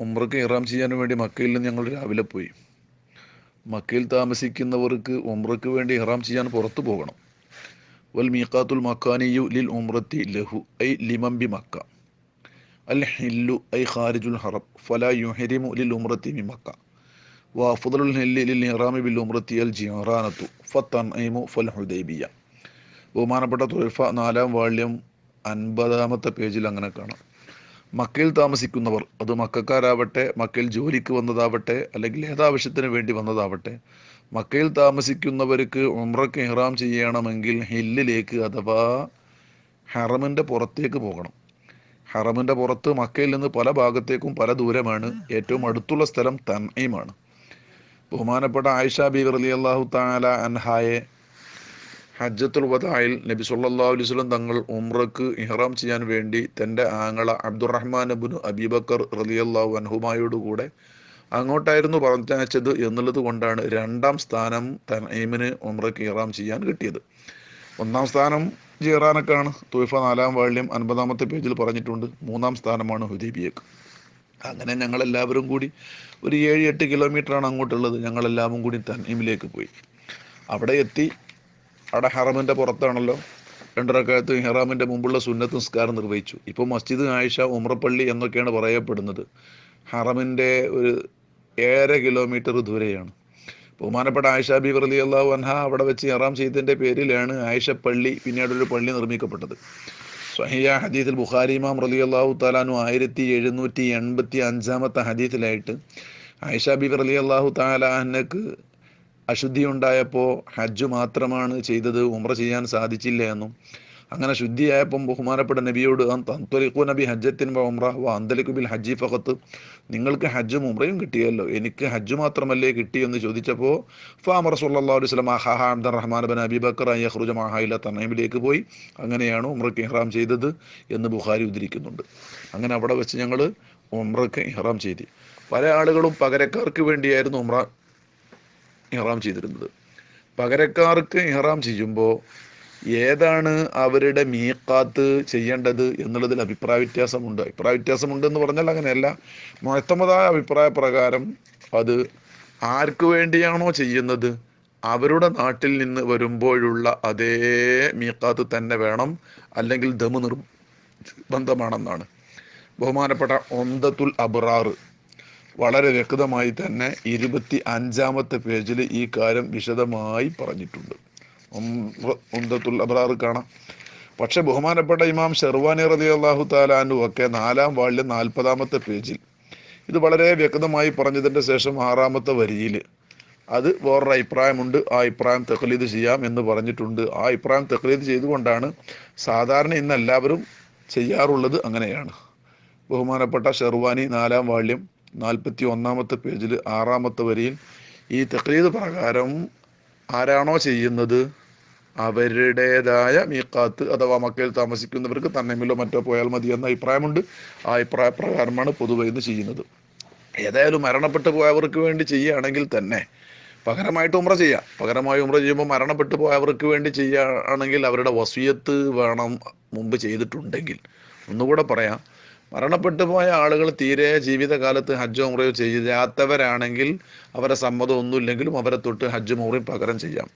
ഉമ്രക്ക് ഇറാം ചെയ്യാൻ വേണ്ടി മക്കയിൽ നിന്ന് ഞങ്ങൾ രാവിലെ പോയി. മക്കയിൽ താമസിക്കുന്നവർക്ക് ഉമ്രക്ക് വേണ്ടി ഇറാം ചെയ്യാൻ പുറത്തു പോകണം. വൽ മീഖാത്തുൽ മക്കാനിയു ലിൽ ഉമ്രത്തി ലഹു ഐ ലിമംബി മക്ക. അൽ ഹില്ലു ഐ ഖാരിജുൽ ഹറം ഫല യുഹരിമു ലിൽ ഉമ്രത്തി മി മക്ക. വഅഫ്ദലുൽ ഹില്ലി ലിൽ ഇറാമി ബിൽ ഉമ്രത്തി അൽ ജിറാനത്തു ഫത്തൻഇമു ഫൽ ഹുദൈബിയ. ബഹുമാനപ്പെട്ട തുൽഫ നാലാം വാള്യം അൻപതാമത്തെ പേജിൽ അങ്ങനെ കാണാം. മക്കയിൽ താമസിക്കുന്നവർ അത് മക്കാരാവട്ടെ മക്കയിൽ ജോലിക്ക് വന്നതാവട്ടെ അല്ലെങ്കിൽ ഏതാവശ്യത്തിന് വേണ്ടി വന്നതാവട്ടെ മക്കയിൽ താമസിക്കുന്നവർക്ക് ഉമ്രക്ക് ഇഹ്റാം ചെയ്യണമെങ്കിൽ ഹില്ലിലേക്ക് അഥവാ ഹറമിന്റെ പുറത്തേക്ക് പോകണം. ഹറമിന്റെ പുറത്ത് മക്കയിൽ നിന്ന് പല ഭാഗത്തേക്കും പല ദൂരമാണ്. ഏറ്റവും അടുത്തുള്ള സ്ഥലം തൻഈമാണ്. ബഹുമാനപ്പെട്ട ആയിഷ ബി റലി അള്ളാഹു താല അൻഹായെ ഹജ്ജത്തുൽ വദായിൽ നബി സുല്ലാ അലൈഹി വസല്ലം തങ്ങൾ ഉംറക്ക് ഇഹ്റാം ചെയ്യാൻ വേണ്ടി തന്റെ ആങ്ങള അബ്ദുറഹ്മാൻ അബുൻ അബീബക്കർ റളിയല്ലാഹു അൻഹുമായോടുകൂടെ അങ്ങോട്ടായിരുന്നു പറഞ്ഞയച്ചത് എന്നുള്ളത് കൊണ്ടാണ് രണ്ടാം സ്ഥാനം തനീമിന് ഉംറക്ക് ഇഹ്റാം ചെയ്യാൻ കിട്ടിയത്. ഒന്നാം സ്ഥാനം ജീറാനക്കാണ്. തോയ്ഫ നാലാം വാള്യം അൻപതാമത്തെ പേജിൽ പറഞ്ഞിട്ടുണ്ട്. മൂന്നാം സ്ഥാനമാണ് ഹുദീബിയക്ക്. അങ്ങനെ ഞങ്ങൾ എല്ലാവരും കൂടി ഒരു ഏഴ് എട്ട് കിലോമീറ്ററാണ് അങ്ങോട്ടുള്ളത്. ഞങ്ങളെല്ലാവരും കൂടി തനീമിലേക്ക് പോയി. അവിടെ എത്തി. അവിടെ ഹറമിന്റെ പുറത്താണല്ലോ. രണ്ടരക്കാലത്ത് ഹെറാമിന്റെ മുമ്പുള്ള സുന്നത്ത് നിസ്കാരം നിർവഹിച്ചു. ഇപ്പോൾ മസ്ജിദ് ആയിഷ ഉമ്രപ്പള്ളി എന്നൊക്കെയാണ് പറയപ്പെടുന്നത്. ഹറമിന്റെ ഒരു ഏഴര കിലോമീറ്റർ ദൂരെയാണ്. ബഹുമാനപ്പെട്ട ആയിഷ ബി റലി അള്ളാഹു അൻഹ അവിടെ വെച്ച് ഹറാം ചെയ്തതിന്റെ പേരിലാണ് ആയിഷ പള്ളി പിന്നീട് ഒരു പള്ളി നിർമ്മിക്കപ്പെട്ടത്. സഹിയ ഹദീസിൽ ബുഖാരി ഇമാം റലി അള്ളാഹു താലാനു ആയിരത്തി എഴുന്നൂറ്റി എൺപത്തി അഞ്ചാമത്തെ ഹദീസിലായിട്ട് ആയിഷ ബി റലി അള്ളാഹു താലാഹനക്ക് അശുദ്ധി ഉണ്ടായപ്പോൾ ഹജ്ജ് മാത്രമാണ് ചെയ്തത് ഉമ്ര ചെയ്യാൻ സാധിച്ചില്ല എന്നും. അങ്ങനെ ശുദ്ധിയായപ്പം ബഹുമാനപ്പെട്ട നബിയോട് തന്ത്വലിക്കു നബി ഹജ്ജത്തിൻ ഉമ്ര വ അന്തലിക്കു ബിൽ ഹജ്ജി ഫഖത്ത്. നിങ്ങൾക്ക് ഹജ്ജും ഉമ്രയും കിട്ടിയല്ലോ. എനിക്ക് ഹജ്ജ് മാത്രമല്ലേ കിട്ടി എന്ന് ചോദിച്ചപ്പോൾ ഫാമർ സല്ലാ അലൈഹി സ്വലം അഹാഹ അബ്ദുർ റഹ്മാൻ ബൻ അബി ബക്കർ അയ്യഹ്റുജ മഹായില തന്നൈമിലേക്ക് പോയി. അങ്ങനെയാണ് ഉമ്രക്ക് ഇഹ്റാം ചെയ്തത് എന്ന് ബുഹാരി ഉദ്ധരിക്കുന്നുണ്ട്. അങ്ങനെ അവിടെ വെച്ച് ഞങ്ങൾ ഉമ്രക്ക് ഇഹ്റാം ചെയ്തു. പല ആളുകളും പകരക്കാർക്ക് വേണ്ടിയായിരുന്നു ഉമ്ര ഇഹ്റാം ചെയ്തിരുന്നത്. പകരക്കാർക്ക് ഇഹ്റാം ചെയ്യുമ്പോൾ ഏതാണ് അവരുടെ മീക്കാത്ത് ചെയ്യേണ്ടത് എന്നുള്ളതിൽ അഭിപ്രായ വ്യത്യാസമുണ്ട്. അഭിപ്രായ വ്യത്യാസമുണ്ട് എന്ന് പറഞ്ഞാൽ അങ്ങനെയല്ല. മൊത്തമതായ അഭിപ്രായ പ്രകാരം അത് ആർക്ക് വേണ്ടിയാണോ ചെയ്യുന്നത്? അവരുടെ നാട്ടിൽ നിന്ന് വരുമ്പോഴുള്ള അതേ മീക്കാത്ത് തന്നെ വേണം അല്ലെങ്കിൽ ദമു നിർബന്ധമാണെന്നാണ്. ബഹുമാനപ്പെട്ട ഒന്തത്തുൽ അബ്രാറ് വളരെ വ്യക്തമായി തന്നെ ഇരുപത്തി അഞ്ചാമത്തെ പേജിൽ ഈ കാര്യം വിശദമായി പറഞ്ഞിട്ടുണ്ട്. ഉന്തത്തുൽ അബ്രാർ കാണാം. പക്ഷെ ബഹുമാനപ്പെട്ട ഇമാം ഷെർവാനി റതി അള്ളാഹു താലാനു ഒക്കെ നാലാം വാളിലെ നാൽപ്പതാമത്തെ പേജിൽ ഇത് വളരെ വ്യക്തമായി പറഞ്ഞതിന്റെ ശേഷം ആറാമത്തെ വരിയിൽ അത് വേറൊരു അഭിപ്രായമുണ്ട്. ആ അഭിപ്രായം തെക്ലീദ് ചെയ്യാം എന്ന് പറഞ്ഞിട്ടുണ്ട്. ആ അഭിപ്രായം തെക്ലീദ് ചെയ്തുകൊണ്ടാണ് സാധാരണ ഇന്ന് എല്ലാവരും ചെയ്യാറുള്ളത് അങ്ങനെയാണ്. ബഹുമാനപ്പെട്ട ഷെർവാനി നാലാം വാള്യം നാൽപ്പത്തി ഒന്നാമത്തെ പേജിൽ ആറാമത്തെ വരിയിൽ ഈ തക്ലീദ് പ്രകാരം ആരാണോ ചെയ്യുന്നത് അവരുടേതായ മീക്കാത്ത് അഥവാ മക്കയിൽ താമസിക്കുന്നവർക്ക് തന്നെമിലോ മറ്റോ പോയാൽ മതി എന്ന അഭിപ്രായമുണ്ട്. ആ അഭിപ്രായ പ്രകാരമാണ് പൊതുവെ ഇന്ന് ചെയ്യുന്നത്. ഏതായാലും മരണപ്പെട്ടു പോയവർക്ക് വേണ്ടി ചെയ്യുകയാണെങ്കിൽ തന്നെ പകരമായിട്ട് ഉമ്ര ചെയ്യാം. പകരമായി ഉമ്ര ചെയ്യുമ്പോൾ മരണപ്പെട്ടു പോയവർക്ക് വേണ്ടി ചെയ്യുകയാണെങ്കിൽ അവരുടെ വസീയത്ത് വേണം മുമ്പ് ചെയ്തിട്ടുണ്ടെങ്കിൽ. ഒന്നുകൂടെ പറയാം. മരണപ്പെട്ടു പോയ ആളുകൾ തീരെ ജീവിതകാലത്ത് ഹജ്ജ് ഉമ്രയോ ചെയ്യാത്തവരാണെങ്കിൽ അവരെ സമ്മതം ഒന്നുമില്ലെങ്കിലും അവരെ തൊട്ട് ഹജ്ജ് ഉമ്രയും പകരം ചെയ്യാം.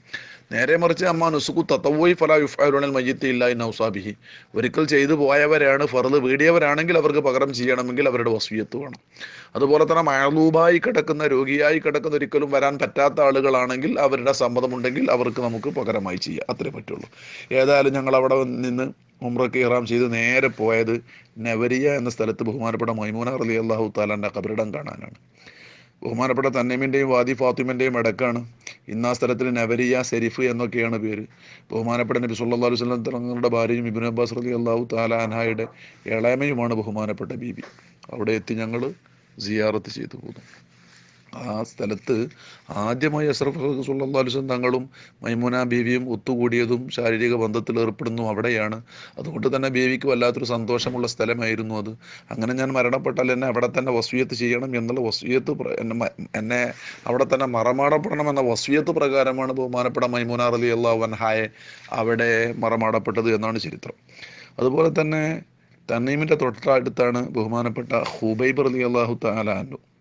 നേരെ മറിച്ച് അമ്മ നുസുഖു തത്തവോയി ഫല യുഫാലുണൽ മയ്യത്തി ഇല്ലായി നൗസാബിഹി ഒരിക്കൽ ചെയ്തു പോയവരാണ് ഫറുത് വീടിയവരാണെങ്കിൽ അവർക്ക് പകരം ചെയ്യണമെങ്കിൽ അവരുടെ വസ്വിയത്ത് വേണം. അതുപോലെ തന്നെ മഴലൂബായി കിടക്കുന്ന രോഗിയായി കിടക്കുന്ന ഒരിക്കലും വരാൻ പറ്റാത്ത ആളുകളാണെങ്കിൽ അവരുടെ സമ്മതമുണ്ടെങ്കിൽ അവർക്ക് നമുക്ക് പകരമായി ചെയ്യാം. അത്രേ പറ്റുള്ളൂ. ഏതായാലും ഞങ്ങൾ അവിടെ നിന്ന് ഉമ്രക്ക് ഇറാം ചെയ്ത് നേരെ പോയത് നവരിയ എന്ന സ്ഥലത്ത് ബഹുമാനപ്പെട്ട മൈമൂന അലി അള്ളാഹു താലാന്റെ കബറിടം കാണാനാണ്. ബഹുമാനപ്പെട്ട തന്നീമിന്റെയും വാദി ഫാത്തിമിന്റെയും ഇടക്കാണ് ഇന്ന് ആ സ്ഥലത്തിൽ നവരിയ സെരിഫ് എന്നൊക്കെയാണ് പേര്. ബഹുമാനപ്പെട്ട നബി സുല്ലാ അലൈഹി സ്വലം തങ്ങളുടെ ഭാര്യയും ഇബിൻ അബ്ബാസ് അലി അള്ളാഹു താലാൻഹായുടെ ഇളയമയുമാണ് ബഹുമാനപ്പെട്ട ബീബി അവിടെ എത്തി ഞങ്ങൾ സിയാറത്ത് ചെയ്തു പോന്നു ആ സ്ഥലത്ത് ആദ്യമായി അഷ്റഫ് സുല്ലാ തങ്ങളും മൈമുന ബീവിയും ഒത്തുകൂടിയതും ശാരീരിക ബന്ധത്തിൽ ഏർപ്പെടുന്നു അവിടെയാണ്. അതുകൊണ്ട് തന്നെ ബീവിക്ക് വല്ലാത്തൊരു സന്തോഷമുള്ള സ്ഥലമായിരുന്നു അത്. അങ്ങനെ ഞാൻ മരണപ്പെട്ടാൽ എന്നെ അവിടെ തന്നെ വസ്വിയത്ത് ചെയ്യണം എന്നുള്ള വസ്വിയത്ത് എന്നെ അവിടെ തന്നെ മറമാടപ്പെടണം എന്ന വസ്വിയത്ത് പ്രകാരമാണ് ബഹുമാനപ്പെട്ട മൈമുന അലി അള്ളാഹു വൻഹായെ അവിടെ മറമാടപ്പെട്ടത് എന്നാണ് ചരിത്രം. അതുപോലെ തന്നെ തന്നീമിന്റെ തൊട്ടടുത്താണ് ബഹുമാനപ്പെട്ട ഹുബൈബ് അലി അള്ളാഹു താലാനു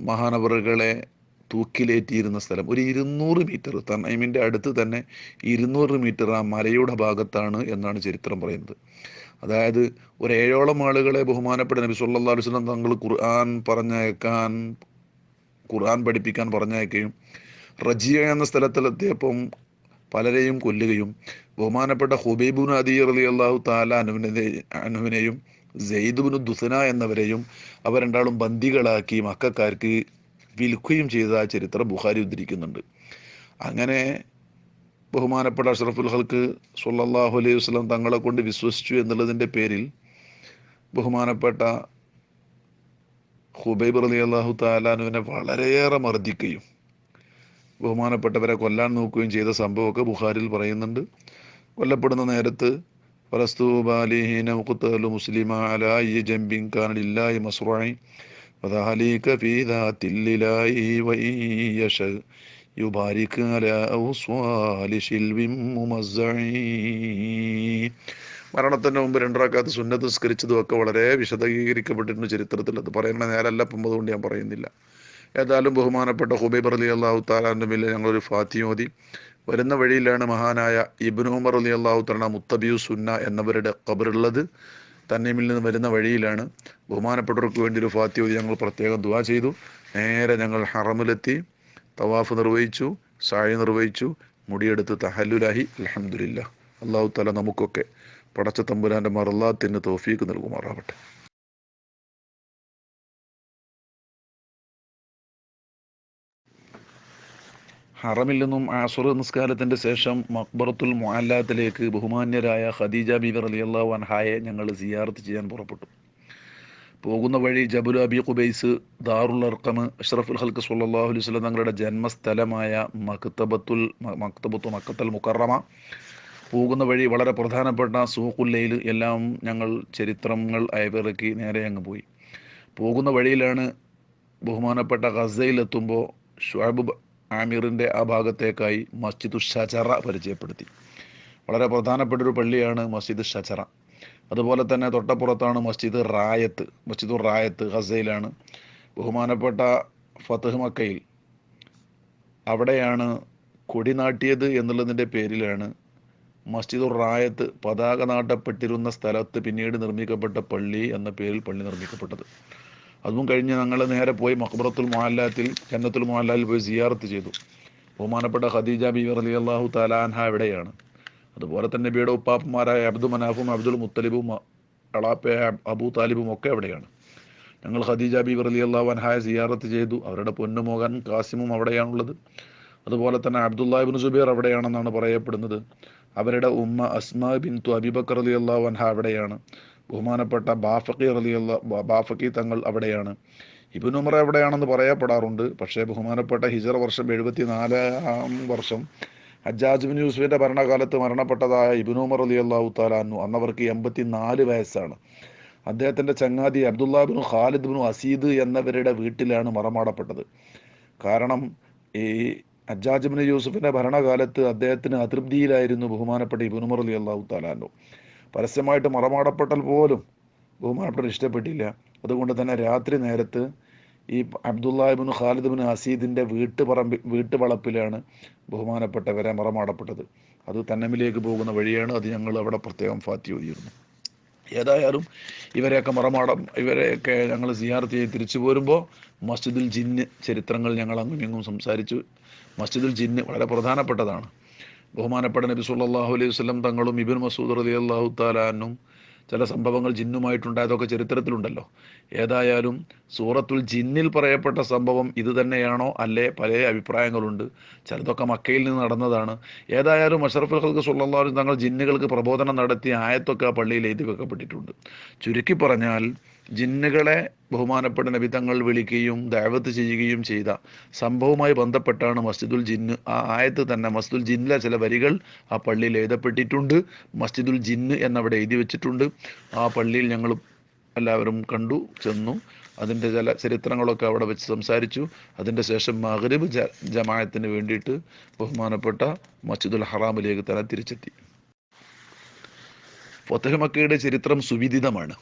മഹാനവറുകളെ തൂക്കിലേറ്റിയിരുന്ന സ്ഥലം. ഒരു ഇരുന്നൂറ് മീറ്റർ തണ്ണൈമിന്റെ അടുത്ത് തന്നെ ഇരുന്നൂറ് മീറ്റർ ആ മലയുടെ ഭാഗത്താണ് എന്നാണ് ചരിത്രം പറയുന്നത്. അതായത് ഒരു ഏഴോളം ആളുകളെ ബഹുമാനപ്പെട്ട നബി സല്ലാ അലുസ്ലം തങ്ങൾ ഖുർആൻ പറഞ്ഞയക്കാൻ ഖുർആൻ പഠിപ്പിക്കാൻ പറഞ്ഞയക്കുകയും റജിയ എന്ന സ്ഥലത്തിലെത്തിയപ്പം പലരെയും കൊല്ലുകയും ബഹുമാനപ്പെട്ട ഹുബൈബുൻ അദി അലി അള്ളാഹു താല അനുവിനെ അനുവിനെയും സെയ്ദുബിനു ദുസന എന്നവരെയും അവർ രണ്ടാളും ബന്ദികളാക്കി മക്കാർക്ക് വിൽക്കുകയും ചെയ്ത ചരിത്രം ബുഹാരി ഉദ്ധരിക്കുന്നുണ്ട്. അങ്ങനെ ബഹുമാനപ്പെട്ട അഷ്റഫുൽ ഹൽക്ക് സുല്ലാഹു അലൈഹി വസ്ലം തങ്ങളെ കൊണ്ട് വിശ്വസിച്ചു എന്നുള്ളതിന്റെ പേരിൽ ബഹുമാനപ്പെട്ട ഹുബൈബ് അലി അള്ളാഹു താലാനുവിനെ വളരെയേറെ മർദ്ദിക്കുകയും ബഹുമാനപ്പെട്ടവരെ കൊല്ലാൻ നോക്കുകയും ചെയ്ത സംഭവമൊക്കെ ബുഹാരിൽ പറയുന്നുണ്ട്. കൊല്ലപ്പെടുന്ന നേരത്ത് ഫലസ്തൂബാലിഹീന മുഖത്തലു മുസ്ലിമ അലായി ജംബിൻ കാനലില്ലായി മസ്റായി وذلك في ذات الله وإن يشاء يبارك على أوصال شلو ممزع മരണത്തിന് മുമ്പ് രണ്ടറാക്കാത്ത സുന്നത്ത് സ്കരിച്ചതും ഒക്കെ വളരെ വിശദീകരിക്കപ്പെട്ടിട്ടുണ്ട് ചരിത്രത്തിൽ അത് പറയുന്ന നേരല്ല അപ്പം അതുകൊണ്ട് ഞാൻ പറയുന്നില്ല ഏതായാലും ബഹുമാനപ്പെട്ട ഹുബൈബ് അലി അള്ളാഹു താലാൻ്റെ മേലെ ഞങ്ങളൊരു ഫാത്തിയോതി വരുന്ന വഴിയിലാണ് മഹാനായ ഇബ്നു ഉമർ അലി അള്ളാഹു തരണ മുത്തബിയു സുന്ന എന്നവരുടെ ഖബറുള്ളത്. തന്നീമിൽ നിന്ന് വരുന്ന വഴിയിലാണ് ബഹുമാനപ്പെട്ടവർക്ക് വേണ്ടി ഒരു ഫാത്തിയോതി ഞങ്ങൾ പ്രത്യേകം ദുവാ ചെയ്തു. നേരെ ഞങ്ങൾ ഹറമിലെത്തി. തവാഫ് നിർവഹിച്ചു സായി നിർവഹിച്ചു. മുടിയെടുത്ത് തഹല്ലുലാഹി അലഹമുല്ല അള്ളാഹു തല നമുക്കൊക്കെ പടച്ച തമ്പുരാന്റെ മറല്ലാത്തിന് തോഫീക്ക് നൽകുമാറാവട്ടെ. ഹറമിൽ നിന്നും ആസുർ നിസ്കാരത്തിന്റെ ശേഷം മക്ബറത്തുൽ മുഅല്ലാത്തിലേക്ക് ബഹുമാന്യരായ ഖദീജ ബീബർ അലി അള്ളാഹു അൻഹായെ ഞങ്ങൾ സിയാർത്ത് ചെയ്യാൻ പുറപ്പെട്ടു. പോകുന്ന വഴി ജബുൽ അബി ഖുബൈസ് ദാറുൽ അർക്കം അഷ്റഫുൽ ഹൽക്ക് സല്ലാഹു അലൈഹി സ്വലം തങ്ങളുടെ ജന്മസ്ഥലമായ മക്തബത്തുൽ മക്തബത്തു മക്കത്തൽ മുക്കറമ പോകുന്ന വഴി വളരെ പ്രധാനപ്പെട്ട സൂഖുല്ലയിൽ എല്ലാം ഞങ്ങൾ ചരിത്രങ്ങൾ അയവിറക്കി നേരെ അങ്ങ് പോയി. പോകുന്ന വഴിയിലാണ് ബഹുമാനപ്പെട്ട ഗസയിലെത്തുമ്പോൾ ഷുഅബ് ആമിറിന്റെ ആ ഭാഗത്തേക്കായി മസ്ജിദു ഷജറ പരിചയപ്പെടുത്തി. വളരെ പ്രധാനപ്പെട്ട ഒരു പള്ളിയാണ് മസ്ജിദ് ഷജറ. അതുപോലെ തന്നെ തൊട്ടപ്പുറത്താണ് മസ്ജിദ് റായത്ത്. മസ്ജിദുർ റായത്ത് ഹസയിലാണ് ബഹുമാനപ്പെട്ട ഫതഹ് മക്കയിൽ അവിടെയാണ് കൊടി നാട്ടിയത് എന്നുള്ളതിന്റെ പേരിലാണ് മസ്ജിദുർ റായത്ത് പതാക നാട്ടപ്പെട്ടിരുന്ന സ്ഥലത്ത് പിന്നീട് നിർമ്മിക്കപ്പെട്ട പള്ളി എന്ന പേരിൽ പള്ളി നിർമ്മിക്കപ്പെട്ടത്. അതും കഴിഞ്ഞ് ഞങ്ങൾ നേരെ പോയി മക്ബറത്തുൽ മൊഹല്ലാത്തിൽ ജന്നത്തുൽ മൊഹല്ലാലിൽ പോയി സിയാറത്ത് ചെയ്തു. ബഹുമാനപ്പെട്ട ഖദീജ ബി അലി അള്ളാഹു താലാൻഹ എവിടെയാണ് അതുപോലെ തന്നെ ബിയുടെ ഉപ്പാപ്പന്മാരായ അബ്ദു മനാഫും അബ്ദുൽ മുത്തലിബും അളാപ്പ അബൂ താലിബും ഒക്കെ എവിടെയാണ് ഞങ്ങൾ ഖദീജ ബി അലി അള്ളാഹു അൻഹായ സിയാറത്ത് ചെയ്തു. അവരുടെ പൊന്നുമോകൻ കാസിമും അവിടെയാണുള്ളത്. അതുപോലെ തന്നെ അബ്ദുല്ലാഹിബിൻ സുബീർ അവിടെയാണെന്നാണ് പറയപ്പെടുന്നത്. അവരുടെ ഉമ്മ അസ്മ ബിൻ തു അബിബക്കർ അലി അള്ളാഹു അൻഹ അവിടെയാണ്. ബഹുമാനപ്പെട്ട ബാഫക്കി റലിയുള്ള ബാഫക്കി തങ്ങൾ അവിടെയാണ്. ഇബിൻ ഉമർ എവിടെയാണെന്ന് പറയപ്പെടാറുണ്ട്. പക്ഷേ ബഹുമാനപ്പെട്ട ഹിജറ വർഷം എഴുപത്തി നാലാം വർഷം അജാജ് ബിൻ യൂസുഫിന്റെ ഭരണകാലത്ത് മരണപ്പെട്ടതായ ഇബിൻ ഉമർ അലി അള്ളാഹു താലാന്നു അന്നവർക്ക് എൺപത്തി നാല് വയസ്സാണ്. അദ്ദേഹത്തിന്റെ ചങ്ങാതി Abdullah bin Khalid bin Aseed എന്നവരുടെ വീട്ടിലാണ് മറമാടപ്പെട്ടത്. കാരണം ഈ അജാജ് ബിൻ യൂസുഫിന്റെ ഭരണകാലത്ത് അദ്ദേഹത്തിന് അതൃപ്തിയിലായിരുന്നു ബഹുമാനപ്പെട്ട ഇബിൻ ഉമർ അലി അള്ളാഹു താലാന്നു പരസ്യമായിട്ട് മറമാടപ്പെട്ടാൽ പോലും ബഹുമാനപ്പെട്ടവർ ഇഷ്ടപ്പെട്ടില്ല. അതുകൊണ്ട് തന്നെ രാത്രി നേരത്ത് ഈ അബ്ദുല്ലാഹിബിൻ ഖാലിദ് ബിൻ ഹസീദിന്റെ വീട്ടു വീട്ടുവളപ്പിലാണ് ബഹുമാനപ്പെട്ടവരെ മറമാടപ്പെട്ടത്. അത് തന്നമിലേക്ക് പോകുന്ന വഴിയാണ്. അത് ഞങ്ങൾ അവിടെ പ്രത്യേകം ഫാത്തി ഓതിയിരുന്നു. ഏതായാലും ഇവരെയൊക്കെ മറമാടം ഇവരെയൊക്കെ ഞങ്ങൾ സിയാർത്ത് ചെയ്ത് തിരിച്ചു പോരുമ്പോൾ മസ്ജിദുൽ ജിന്ന് ചരിത്രങ്ങൾ ഞങ്ങൾ അങ്ങും ഇങ്ങും സംസാരിച്ചു. മസ്ജിദുൽ ജിന്ന് വളരെ പ്രധാനപ്പെട്ടതാണ്. ബഹുമാനപ്പെട്ട നബി സുല്ലാഹു അലൈഹി വസ്ലം തങ്ങളും ഇബിൻ മസൂദ് റളിയല്ലാഹു താലാനും ചില സംഭവങ്ങൾ ജിന്നുമായിട്ടുണ്ടായതൊക്കെ ചരിത്രത്തിലുണ്ടല്ലോ. ഏതായാലും സൂറത്തുൽ ജിന്നിൽ പറയപ്പെട്ട സംഭവം ഇത് തന്നെയാണോ അല്ലേ? പല അഭിപ്രായങ്ങളുണ്ട്. ചിലതൊക്കെ മക്കയിൽ നിന്ന് നടന്നതാണ്. ഏതായാലും അഷറഫുൽ ഹൽക്ക് സല്ലല്ലാഹു തങ്ങൾ ജിന്നുകൾക്ക് പ്രബോധനം നടത്തി ആയത്തൊക്കെ ആ പള്ളിയിൽ എഴുതി വെക്കപ്പെട്ടിട്ടുണ്ട്. ചുരുക്കി പറഞ്ഞാൽ ജിന്നുകളെ ബഹുമാനപ്പെട്ട നബി തങ്ങൾ വിളിക്കുകയും ദാവത്ത് ചെയ്യുകയും ചെയ്ത സംഭവവുമായി ബന്ധപ്പെട്ടാണ് മസ്ജിദുൽ ജിന്ന്. ആ ആയത്ത് തന്നെ മസ്ജിദുൽ ജിന്നിലെ ചില വരികൾ ആ പള്ളിയിൽ എഴുതപ്പെട്ടിട്ടുണ്ട്. മസ്ജിദുൽ ജിന്ന് എന്നവിടെ എഴുതി വെച്ചിട്ടുണ്ട്. ആ പള്ളിയിൽ ഞങ്ങൾ എല്ലാവരും കണ്ടു ചെന്നു. അതിന്റെ ചില ചരിത്രങ്ങളൊക്കെ അവിടെ വെച്ച് സംസാരിച്ചു. അതിന്റെ ശേഷം മഗ്രിബ് ജ ജമായത്തിന് വേണ്ടിയിട്ട് ബഹുമാനപ്പെട്ട മസ്ജിദുൽ ഹറാമിലേക്ക് തന്നെ തിരിച്ചെത്തി. ഫത്തഹ് മക്കയുടെ ചരിത്രം സുവിദിതമാണ്.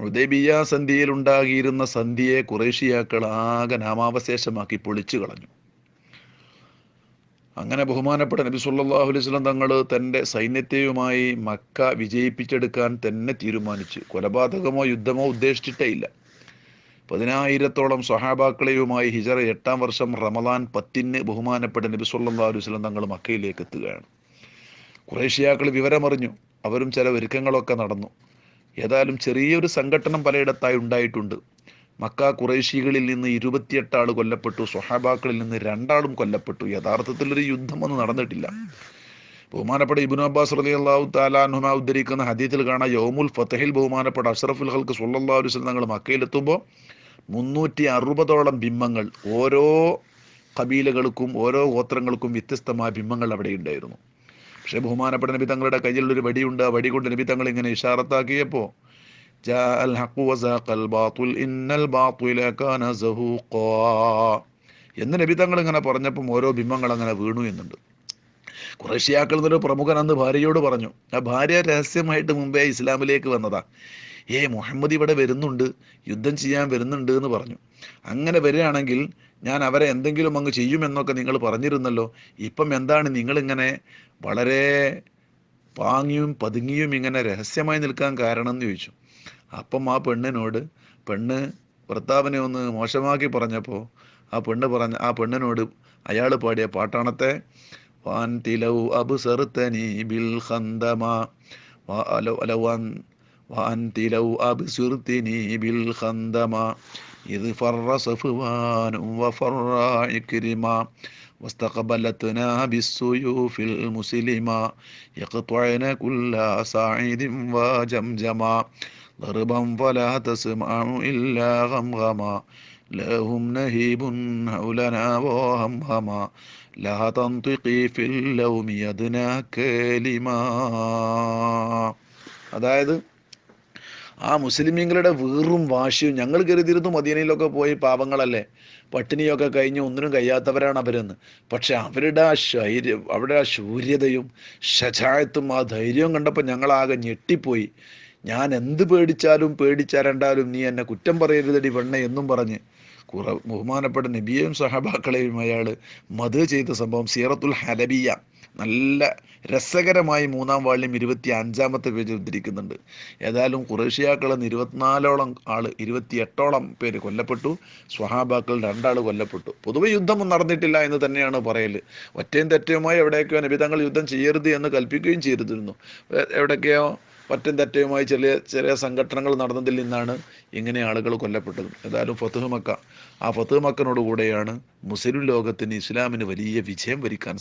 ഹുദൈബിയ സന്ധിയിൽ ഉണ്ടാകിയിരുന്ന സന്ധിയെ കുറേശിയാക്കൾ ആകെ നാമാവശേഷമാക്കി പൊളിച്ചു കളഞ്ഞു. അങ്ങനെ ബഹുമാനപ്പെട്ട നബി സല്ലല്ലാഹു അലൈഹി വസല്ലം തങ്ങൾ തന്റെ സൈന്യത്തെയുമായി മക്ക വിജയിപ്പിച്ചെടുക്കാൻ തന്നെ തീരുമാനിച്ചു. കൊലപാതകമോ യുദ്ധമോ ഉദ്ദേശിച്ചിട്ടേ ഇല്ല. പതിനായിരത്തോളം സ്വഹാബാക്കളെയുമായി ഹിജറ എട്ടാം വർഷം റമദാൻ പത്തിന് ബഹുമാനപ്പെട്ട നബി സല്ലല്ലാഹു അലൈഹി വസല്ലം തങ്ങൾ മക്കയിലേക്ക് എത്തുകയാണ് കുറേഷ്യാക്കൾ വിവരമറിഞ്ഞു. അവരും ചില ഒരുക്കങ്ങളൊക്കെ നടന്നു. ഏതായാലും ചെറിയൊരു സംഘടനം പലയിടത്തായി ഉണ്ടായിട്ടുണ്ട്. മക്ക കുറേശികളിൽ നിന്ന് ഇരുപത്തിയെട്ട് ആൾ കൊല്ലപ്പെട്ടു. സൊഹാബാക്കളിൽ നിന്ന് രണ്ടാളും കൊല്ലപ്പെട്ടു. യഥാർത്ഥത്തിൽ ഒരു യുദ്ധമൊന്നും നടന്നിട്ടില്ല. ബഹുമാനപ്പെട്ട ഇബിൻ അബ്ബാസ് റലി അള്ളാഹു താലാൻഹുമ ഉദ്ധരിക്കുന്ന ഹദീത്തിൽ കാണാം യൗമുൽ ഫത്തഹിൽ ബഹുമാനപ്പെട്ട അഷ്റഫുൽ ഹൽക്ക് സുല്ലാ വസല്ലം തങ്ങൾ മക്കയിലെത്തുമ്പോൾ മുന്നൂറ്റി അറുപതോളം ബിംബങ്ങൾ ഓരോ കബീലകൾക്കും ഓരോ ഗോത്രങ്ങൾക്കും വ്യത്യസ്തമായ ബിംബങ്ങൾ അവിടെ ഉണ്ടായിരുന്നു പക്ഷേ ബഹുമാനപ്പെട്ട നബി തങ്ങളുടെ കയ്യിലൊരു വടിയുണ്ട്. ആ വടി കൊണ്ട് നബി തങ്ങൾ ഇങ്ങനെ ഇഷാറത്താക്കിയപ്പോൾ എന്ന് നബി തങ്ങൾ ഇങ്ങനെ പറഞ്ഞപ്പം ഓരോ ബിംബങ്ങൾ അങ്ങനെ വീണു എന്നുണ്ട്. കുറേശ്യാക്കൾ എന്നൊരു പ്രമുഖൻ അന്ന് ഭാര്യയോട് പറഞ്ഞു ആ ഭാര്യ രഹസ്യമായിട്ട് മുമ്പേ ഇസ്ലാമിലേക്ക് വന്നതാ. ഏ മുഹമ്മദ് ഇവിടെ വരുന്നുണ്ട് യുദ്ധം ചെയ്യാൻ വരുന്നുണ്ട് എന്ന് പറഞ്ഞു. അങ്ങനെ വരികയാണെങ്കിൽ ഞാൻ അവരെ എന്തെങ്കിലും അങ്ങ് ചെയ്യുമെന്നൊക്കെ നിങ്ങൾ പറഞ്ഞിരുന്നല്ലോ. ഇപ്പം എന്താണ് നിങ്ങളിങ്ങനെ വളരെ പാങ്ങിയും പതുങ്ങിയും ഇങ്ങനെ രഹസ്യമായി നിൽക്കാൻ കാരണം എന്ന് ചോദിച്ചു. അപ്പം ആ പെണ്ണിനോട് പെണ്ണ് ഭർത്താവിനെ ഒന്ന് മോശമാക്കി പറഞ്ഞപ്പോൾ ആ പെണ്ണ് പറഞ്ഞ ആ പെണ്ണിനോട് അയാൾ പാടിയ പാട്ടാണത്തെ വാൻ തിലൗ അബ്സർതനി ബിൽ ഖന്ദമ വലവൻ വാൻ തിലൗ അബ്സുർതിനി ബിൽ ഖന്ദമ ഇത് ഫറ സഫ്വാൻ വഫറ ഇക്രിമ واستقبلتنا بالسيوف المسلمة يقطعن كل صاعد وجمجما ضربا فلا تسمع إلا غمغما لهم نهيب حولنا وهمهما لا تنطقي في اللوم يدنا كلمة അതായത് ആ മുസ്ലിമീങ്ങളുടെ വീറും വാശിയും ഞങ്ങൾ കരുതിയിരുന്നു മദീനയിലൊക്കെ പോയി പാപങ്ങളല്ലേ. പട്ടിണിയൊക്കെ കഴിഞ്ഞ് ഒന്നിനും കഴിയാത്തവരാണ് അവരെന്ന്. പക്ഷെ അവരുടെ ആ ശൈര്യം അവരുടെ ആ ശൂര്യതയും ശജായത്തും ആ ധൈര്യവും കണ്ടപ്പോൾ ഞങ്ങളാകെ ഞെട്ടിപ്പോയി. ഞാൻ എന്ത് പേടിച്ചാലും പേടിച്ചാരണ്ടാലും നീ എന്നെ കുറ്റം പറയരുതടി വെണ്ണ എന്നും പറഞ്ഞ് കുറ ബഹുമാനപ്പെട്ട നബിയെയും സഹബാക്കളെയും അയാൾ മത് ചെയ്ത സംഭവം സീറത്തുൽ ഹലബിയ. നല്ല രസകരമായി മൂന്നാം വാള്യം ഇരുപത്തി അഞ്ചാമത്തെ പേജ് ഉദ്ധരിക്കുന്നുണ്ട് ഏതായാലും കുറേഷ്യാക്കളിൽ നിന്ന് ഇരുപത്തിനാലോളം ആൾ ഇരുപത്തിയെട്ടോളം പേര് കൊല്ലപ്പെട്ടു. സ്വഹാബാക്കൾ രണ്ടാൾ കൊല്ലപ്പെട്ടു. പൊതുവെ യുദ്ധമൊന്നും നടന്നിട്ടില്ല എന്ന് തന്നെയാണ് പറയൽ ഒറ്റയും തെറ്റയുമായി എവിടെയൊക്കെയോ നബിതങ്ങൾ യുദ്ധം ചെയ്യരുത് എന്ന് കൽപ്പിക്കുകയും ചെയ്തിരുന്നു. എവിടെയൊക്കെയോ പറ്റും തെറ്റയുമായി ചെറിയ ചെറിയ സംഘടനകൾ നടന്നതിൽ നിന്നാണ് ഇങ്ങനെ ആളുകൾ കൊല്ലപ്പെട്ടത്. ഏതായാലും ഫത്തുഹ് മക്ക. ആ ഫത്തുഹ് മക്കനോടുകൂടെയാണ് മുസ്ലിം ലോകത്തിന് ഇസ്ലാമിന് വലിയ വിജയം വരിക്കാൻ